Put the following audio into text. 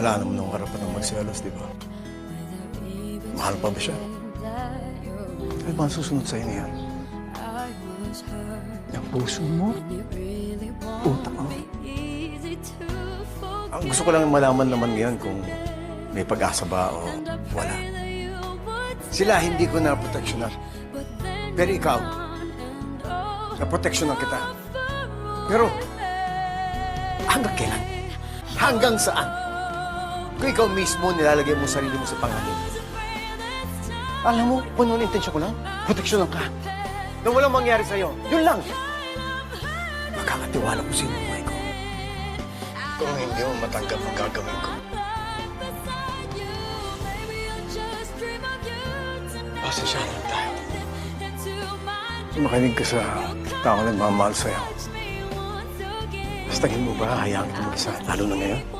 Wala naman nung karapatang magselos, di ba? Mahal pa ba siya? Ano ba ang susunod sa'yo niyan? Yung puso mo? Utak mo? Ang gusto ko lang malaman naman ngayon kung may pag-asa ba o wala. Sila hindi ko na proteksyonan. Pero ikaw, na-proteksyonan kita. Pero, hanggang kailan? Hanggang saan? Kung ikaw mismo nilalagay mo sarili mo sa panganib. Alam mo, kung ano ang intensyon ko lang, proteksyonan ka. Na walang mangyari sa'yo. Yun lang. Makakatiwala ko sino buhay ko. Kung hindi mo matanggap ang gagawin ko, pasensya lang tayo. Makinig ka sa tao na nagmamahal sa'yo. Basta mo ba hayaan kita mag-isa, lalo na ngayon?